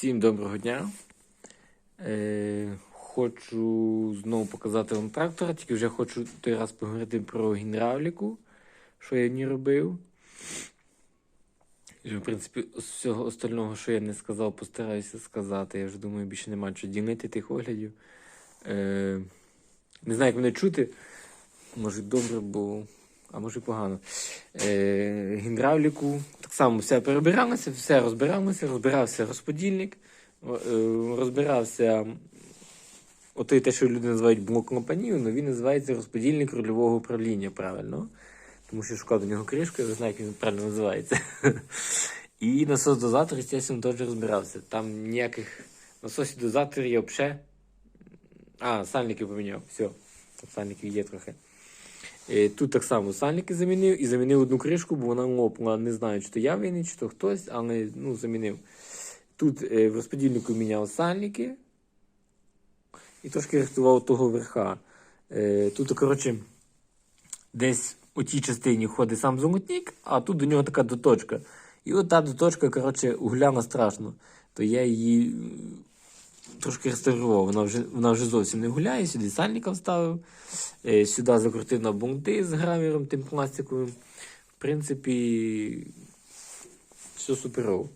Всім доброго дня. Е, хочу знову показати вам трактора, тільки вже хочу той раз поговорити про гідравліку, що я ній робив. І, в принципі, з всього остального, що я не сказав, постараюся сказати. Я вже думаю, більше нема чого ділити тих оглядів. Е, не знаю, як мене чути. Може добре, бо. А може і погано. Е, гідравліку так само все перебиралося, все розбиралося, розбирався розподільник, е, розбирався отой те, що люди називають блок компанію, але він називається розподільник рульового управління, правильно. Тому що шукав до нього кришку, я не знаю, як він правильно називається. І насос-дозатор, звісно, теж розбирався. Там ніяких насосів дозаторів я взагалі. А, сальники поміняв. Все. Сальників є трохи. Тут так само сальники замінив і замінив одну кришку, бо вона лопнула. Не знаю, чи то я винен, чи то хтось, але ну, замінив. Тут е, в розподільнику міняв сальники і трошки рихтував того верха. Е, Тут, коротше, десь у тій частині ходить сам золотник, а тут до нього така доточка. І от та доточка, коротше, угляна страшно. То я її трошки реставрував. Вона вже, вона вже зовсім не гуляє, сюди сальника вставив. Е, Сюди закрутив на бунти з граміром тим пластиковим. В принципі, все суперово.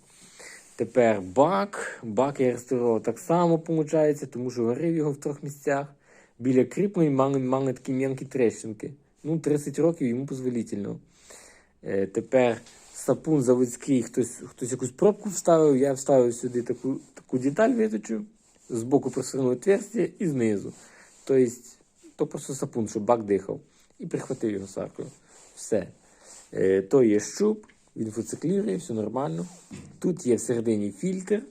Тепер бак. Бак я реставрував так само, виходить, тому що горив його в трьох місцях. Біля кріплень мали, мали такі м'янкі трещинки. Ну, 30 років йому дозволительно. Е, тепер сапун заводський, хтось, хтось якусь пробку вставив, я вставив сюди таку, таку деталь виточив, збоку просунув отверстие і знизу. Тобто, то просто сапун, щоб бак дихав. І прихватив його саркою. Все. Е, то є щуп, він фуциклірує, все нормально. Тут є всередині фільтр.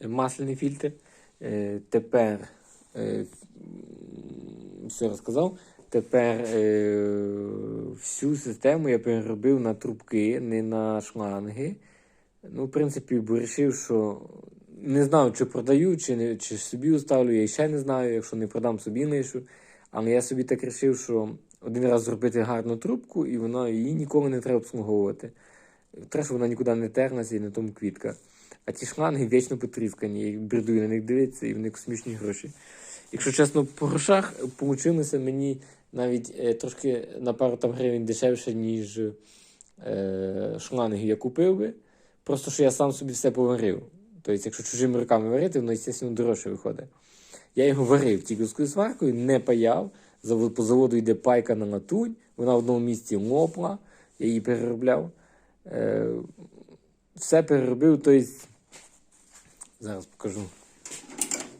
Е, Масляний фільтр. Е, тепер е, все розказав. Тепер е, всю систему я переробив на трубки, не на шланги. Ну, в принципі, вирішив, що не знав, чи продаю, чи, не, чи собі оставлю, я ще не знаю, якщо не продам собі лишу. Але я собі так вирішив, що один раз зробити гарну трубку, і вона її ніколи не треба обслуговувати. Треба, щоб вона нікуди не терлася і на тому квітка. А ті шланги вічно потріскані, я бредую на них дивитися, і вони космічні гроші. Якщо чесно, по грошах получилося мені навіть е, трошки на пару там гривень дешевше, ніж е, шланги я купив би. Просто що я сам собі все поварив. Тобто, якщо чужими руками варити, воно, звісно, дорожче виходить. Я його варив тільки сваркою, не паяв. По заводу йде пайка на латунь, вона в одному місці лопла, я її переробляв. Е, все переробив, тобто, зараз покажу.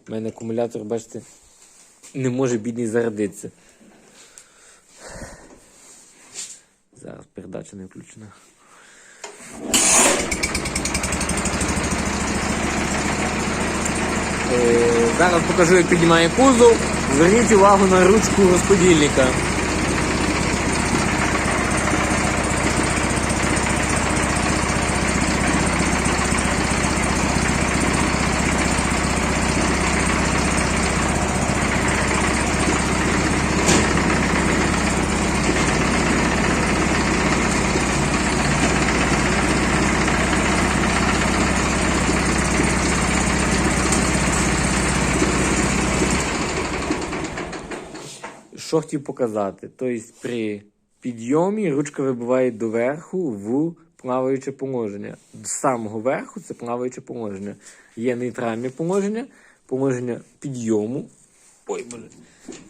У мене акумулятор, бачите, не може бідний зарядитися. Зараз передача не включена. Е, Зараз покажу, як піднімає кузов. Зверніть увагу на ручку розподільника. Що хотів показати? Тобто при підйомі ручка вибиває доверху в плаваюче положення. До самого верху це плаваюче положення. Є нейтральне положення, положення підйому. Ой, боже,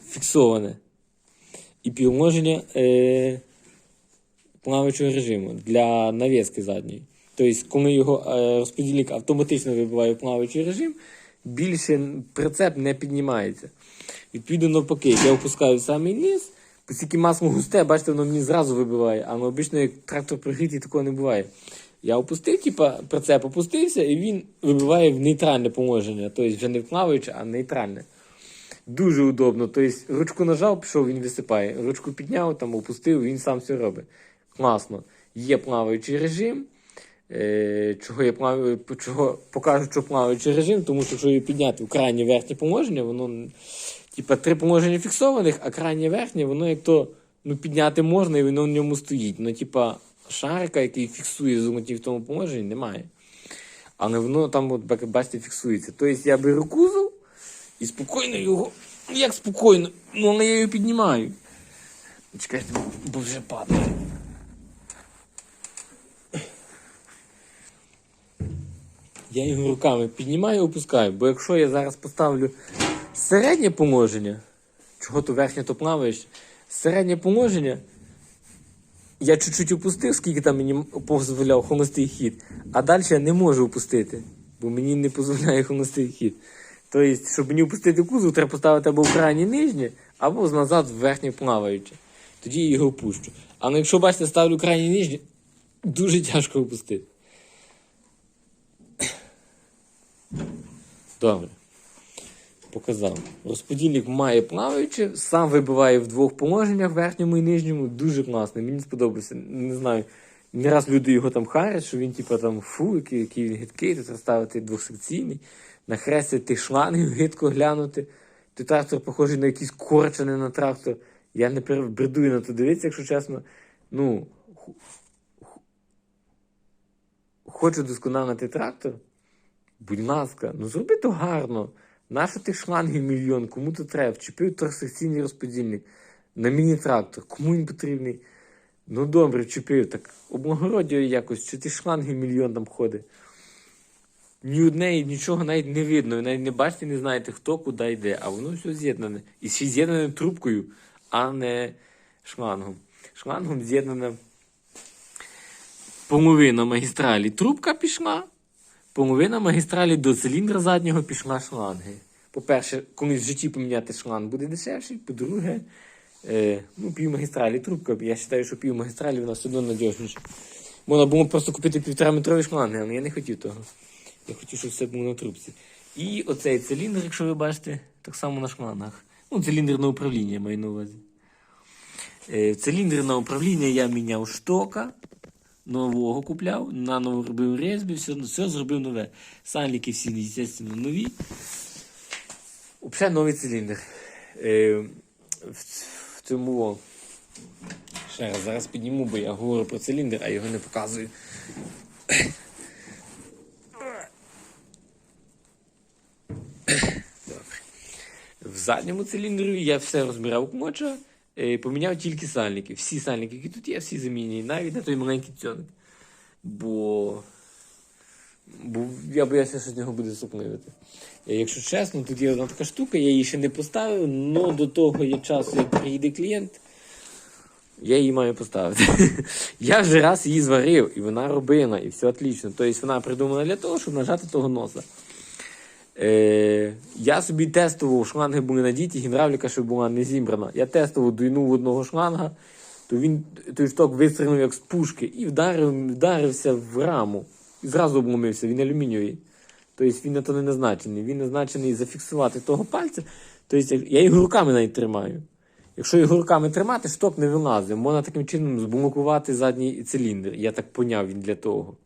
фіксоване. І положення е, плаваючого режиму для навіски задньої. Тобто, коли його е, розподільник автоматично вибиває плаваючий режим, більше прицеп не піднімається. Відповідно, навпаки, я опускаю самий низ, оскільки масло густе, бачите, воно мені зразу вибиває, але обично, як трактор пригрітий, такого не буває. Я опустив, типа, прицеп опустився, і він вибиває в нейтральне положення, тобто вже не плаваюче, а нейтральне. Дуже удобно. Тобто ручку нажав, пішов, він висипає. Ручку підняв, там опустив, він сам все робить. Класно. Є плаваючий режим. Е, чого я плав... чого покажу, що плаваючий режим, тому що якщо її підняти в крайнє верхнє положення, воно типа три положення фіксованих, а крайнє верхнє, воно як то Ну, підняти можна, і воно в ньому стоїть. Ну, типа, шарика, який фіксує золоті в тому положенні, немає. Але воно там, от, бачите, фіксується. Тобто я беру кузов і спокійно його. Як спокійно, ну але я його піднімаю. Чекайте, бо вже падає. Я його руками піднімаю і опускаю, бо якщо я зараз поставлю середнє положення, чого то верхнє то плаваєш, середнє положення, я чуть-чуть опустив, скільки там мені дозволяв холостий хід, а далі я не можу опустити, бо мені не дозволяє холостий хід. Тобто, щоб мені опустити кузов, треба поставити або в крайнє нижнє, або назад в верхнє плаваюче. Тоді я його опущу. Але якщо бачите, ставлю крайнє нижнє, дуже тяжко опустити. Добре. Показав. Розподільник має плаваюче, сам вибиває в двох положеннях, верхньому і нижньому. Дуже класно. Мені сподобався. Не знаю. Не раз люди його там харять, що він, типу, там фу, який, який він гидкий, тут ставити двохсекційний, нахрестити шланги, гидко глянути. Той трактор похожий на якийсь корчений на трактор. Я не бредую на то дивитися, якщо чесно. Ну, хочу досконалити трактор. Будь ласка, ну зроби то гарно. Нащо тих шлангів мільйон? Кому то треба? Вчепив трьохсекційний розподільник на міні-трактор. Кому він потрібний? Ну добре, вчепив. Так облагородь його якось, чи ті шланги мільйон там ходить. Ні одне, нічого навіть не видно. Ви навіть не бачите, не знаєте, хто куди йде, а воно все з'єднане. І ще з'єднане трубкою, а не шлангом. Шлангом з'єднана половина магістралі. Трубка пішла, половина магістралі до циліндра заднього пішла шланги. По-перше, колись в житті поміняти шланг буде дешевший. По-друге, е, ну, півмагістралі трубка. Я вважаю, що півмагістралі вона все одно надіжніша. Можна було просто купити півтора метрові шланги, але я не хотів того. Я хотів, щоб все було на трубці. І оцей циліндр, якщо ви бачите, так само на шлангах. Ну, циліндр на управління маю на увазі. Е, циліндр на управління я міняв штока, нового купляв, наново робив резьби, все, все зробив нове. Сальники всі, звісно, нові. Взагалі новий циліндр. Е, в, в цьому. Ще раз, зараз підніму, бо я говорю про циліндр, а його не показую. В задньому циліндрі я все розбирав кмоча, поміняв тільки сальники. Всі сальники, які тут є, всі замінені, навіть на той маленький цьоник. Бо. Бо я боявся, що з нього буде сопливити. Е, Якщо чесно, тут є одна така штука, я її ще не поставив, але до того є часу, як приїде клієнт, я її маю поставити. я вже раз її зварив, і вона робила, і все отлично. Тобто вона придумана для того, щоб нажати того носа. Я собі тестував, шланги були надіті, гідравліка ще була не зібрана. Я тестував, дуйнув одного шланга, то він той шток вистрілив як з пушки і вдарив, вдарився в раму. І зразу обломився, він алюмінієвий. Тобто він на то не назначений. Він назначений зафіксувати того пальця. Тобто я його руками навіть тримаю. Якщо його руками тримати, шток не вилазить. Можна таким чином зблокувати задній циліндр. Я так поняв він для того.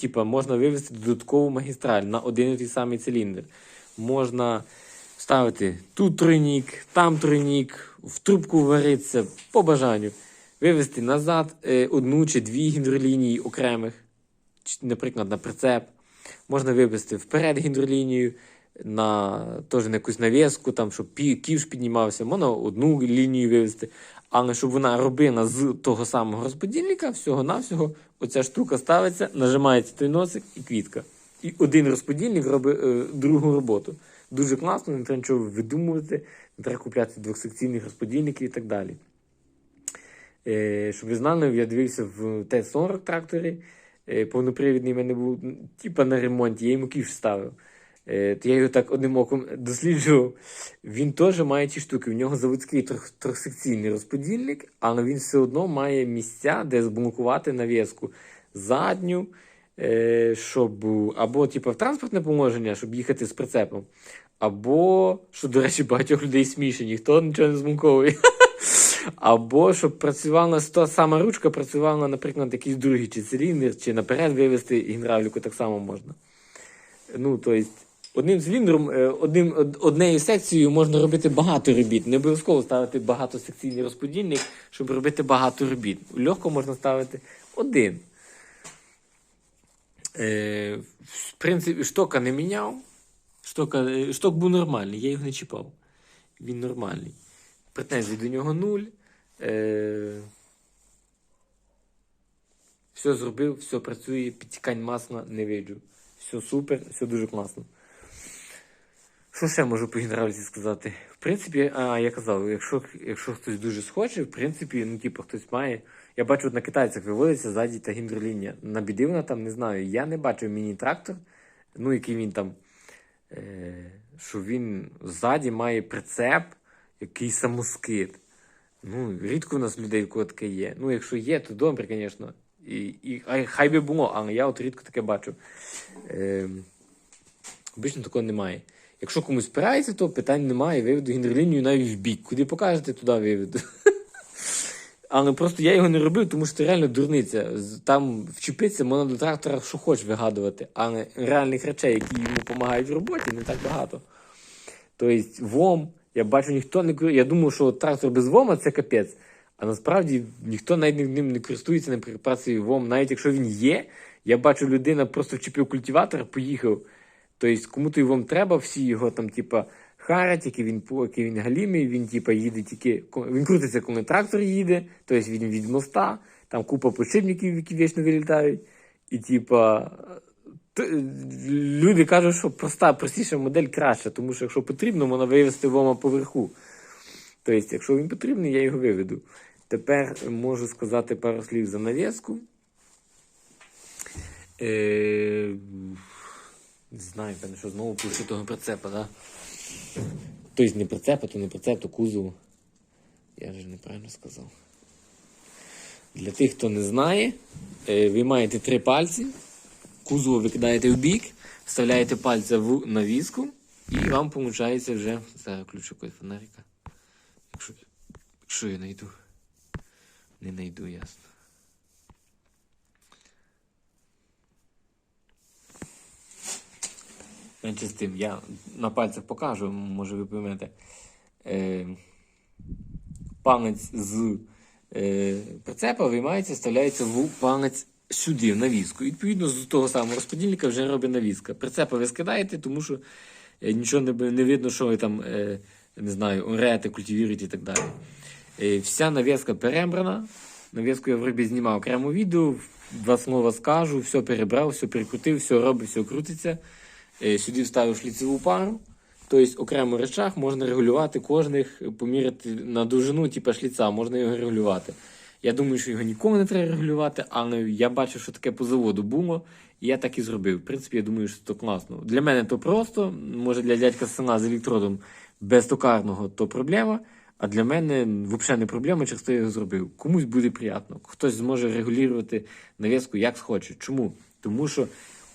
Типа, можна вивести додаткову магістраль на один і той самий циліндр. Можна ставити тут тройнік, там тройнік, в трубку варитися по бажанню. Вивести назад е, одну чи дві гідролінії окремих, наприклад, на прицеп. Можна вивести вперед гідролінію на теж на якусь нав'язку, там, щоб ківш піднімався, можна одну лінію вивести. Але щоб вона робила з того самого розподільника, всього-навсього, оця штука ставиться, нажимається той носик і квітка. І один розподільник робить е, другу роботу. Дуже класно, не треба нічого видумувати, не треба купляти двохсекційних розподільників і так далі. Е, щоб ви знали, я дивився в Т-40 тракторі. Е, повнопривідний в мене був типа на ремонті, я йому кіш ставив. Е, то я його так одним оком досліджував. Він теж має ті штуки. В нього заводський трьох- трьохсекційний розподільник, але він все одно має місця, де зблокувати нав'язку задню, щоб або типу, в транспортне положення, щоб їхати з прицепом. Або, що, до речі, багатьох людей смішить, ніхто нічого не зблоковує. Або щоб працювала та сама ручка, працювала, наприклад, якийсь другий чи циліндр, чи наперед вивести гідравліку так само можна. Ну, тобто, Одним циліндром, е, одним, од- однією секцією можна робити багато робіт. Не обов'язково ставити багатосекційний розподільник, щоб робити багато робіт. Легко можна ставити один. Е, в принципі, штока не міняв. Штока, е, шток був нормальний, я його не чіпав. Він нормальний. Претензій до нього нуль. Е, все зробив, все працює, підтікань масла не виджу. Все супер, все дуже класно. Що ще можу по гідравліці сказати? В принципі, а, я казав, якщо, якщо хтось дуже схоче, в принципі, ну, типу, хтось має. Я бачу, на китайцях виводиться ззаді та гідролінія. На біди вона там не знаю. Я не бачив міні-трактор, ну який він там, е, що він ззаді має прицеп, який самоскид. Ну, рідко в нас людей, в кого таке є. Ну, якщо є, то добре, звісно. І, і, хай би було, але я от рідко таке бачу. Е, обично такого немає. Якщо комусь спирається, то питань немає. Виведу гідролінію навіть в бік. Куди покажете, туди виведу. Але просто я його не робив, тому що це реально дурниця. Там вчепитися можна до трактора, що хочеш вигадувати, але реальних речей, які йому допомагають в роботі, не так багато. Тобто, ВОМ, я бачу, ніхто не Я думав, що трактор без ВОМа це капець. А насправді ніхто навіть ним не користується, не працює ВОМ. Навіть якщо він є, я бачу, людина просто вчепив культиватор, поїхав. Тобто, кому то ВОМ треба, всі його там, типа, харять, який він, який він галімий, він типа їде тільки. Він крутиться, коли трактор їде, тобто він від моста, там купа подшипників, які вічно вилітають. І типа. Люди кажуть, що проста, простіша модель краще, тому що якщо потрібно, можна вивести вома поверху. Тобто, якщо він потрібний, я його виведу. Тепер можу сказати пару слів за нав'язку. Е, не знаю, певно, що знову пишу того прицепа, да? Тобто не прицепа, то не прицеп, то кузов. Я ж неправильно сказав. Для тих, хто не знає, е, ви маєте три пальці, кузов ви кидаєте в бік, вставляєте пальця в навіску, і вам виходить вже. Зараз включу якогось фонарика. Якщо, якщо я знайду. Не знайду, ясно. Менше я на пальцях покажу, може ви поймете. Е, панець з е, прицепа виймається, вставляється в панець сюди, в навіску. Відповідно, з того самого розподільника вже робить навіска. Прицепа ви скидаєте, тому що е, нічого не, не видно, що ви там, е, не знаю, орете, культивіруєте і так далі. Е, вся навіска перебрана. Навіску я вроді знімав окремо відео, два слова скажу, все перебрав, все перекрутив, все робить, все крутиться. Е, Сюди вставив шліцеву пару. Тобто окремо речах можна регулювати кожних, поміряти на довжину, типу шліца, можна його регулювати. Я думаю, що його ніколи не треба регулювати, але я бачив, що таке по заводу було, і я так і зробив. В принципі, я думаю, що це класно. Для мене то просто, може для дядька села з електродом без токарного то проблема. А для мене взагалі не проблема, через то я його зробив. Комусь буде приємно. Хтось зможе регулювати нав'язку як схоче. Чому? Тому що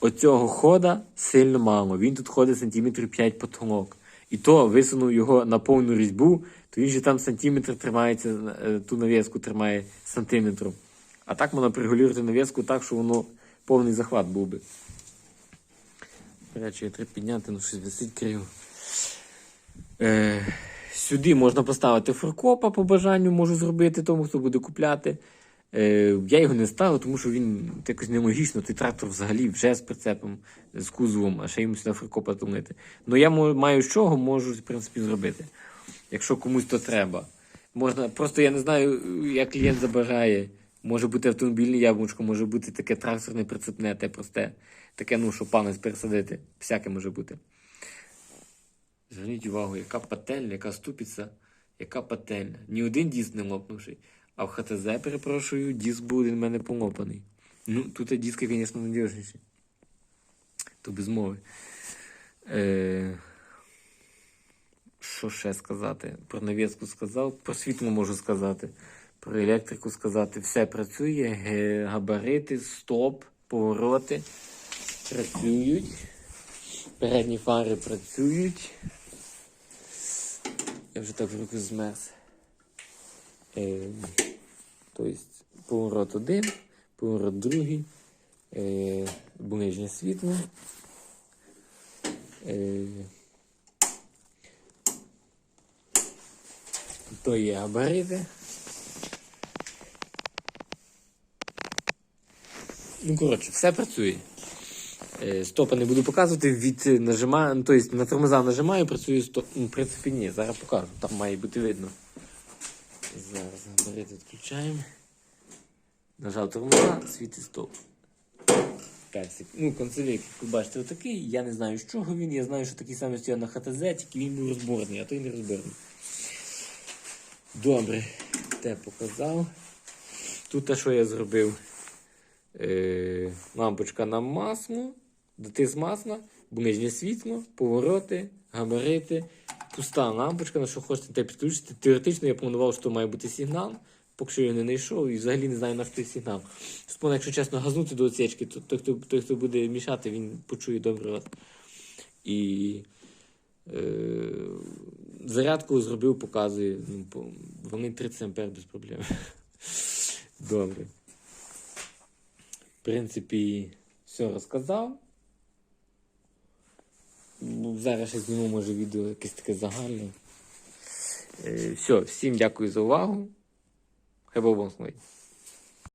оцього хода сильно мало. Він тут ходить сантиметрів 5 потолок. І то висунув його на повну різьбу, то він же там сантиметр тримається, е, ту нав'язку тримає сантиметром. А так можна прирегулювати нав'язку так, що воно повний захват був би. Речі, треба підняти, ну щось висить криво. Е, сюди можна поставити форкопа по бажанню, можу зробити тому, хто буде купляти. Е, я його не ставив, тому що він якось нелогічно, той трактор взагалі вже з прицепом, з кузовом, а ще йому сюди фрикопа томити. Ну я маю з чого, можу, в принципі, зробити. Якщо комусь то треба. Можна, просто я не знаю, як клієнт забажає. Може бути автомобільне яблучко, може бути таке тракторне прицепне, те просте. Таке, ну, що панець пересадити. Всяке може бути. Зверніть увагу, яка пательня, яка ступиця, яка пательня. Ні один диск не лопнувший. А в ХТЗ, перепрошую, диск був один в мене полопаний. Ну, тут диски, звісно, надіжніші. То без мови. Е... Що ще сказати? Про навіску сказав, про світло можу сказати, про електрику сказати. Все працює, габарити, стоп, повороти працюють. Передні фари працюють. Я вже так в руку змерз. Тобто поворот один, поворот другий, е, ближнє світло. Е, то є габарити. Ну, коротше, все працює. Стопа не буду показувати, від нажимаю, тобто на тормоза нажимаю, працює стоп. Ну, в принципі, ні, зараз покажу, там має бути видно. Зараз габарити відключаємо. Нажав тормоза, світить стоп. Персик. Ну, концевик, як ви бачите, отакий. Я не знаю, з чого він. Я знаю, що такий самий стояв на ХТЗ, тільки він був розборний, а той не розборний. Добре, те показав. Тут те, що я зробив. Е, лампочка на масло, дотис масла, нижнє світло, повороти, габарити, пуста лампочка, на що хочете те підключити. Теоретично я планував, що має бути сигнал, поки що я не знайшов і взагалі не знаю, на що сигнал. Спона, якщо чесно, газнути до оцечки, то той, хто, той, хто буде мішати, він почує добре вас. І е, зарядку зробив, показує. Ну, вони 30 ампер без проблем. Добре. В принципі, все розказав. Ну, Зараз ще зніму, може, відео якесь таке загальне. Е, все, всім дякую за увагу. Хай Бог вам благословить.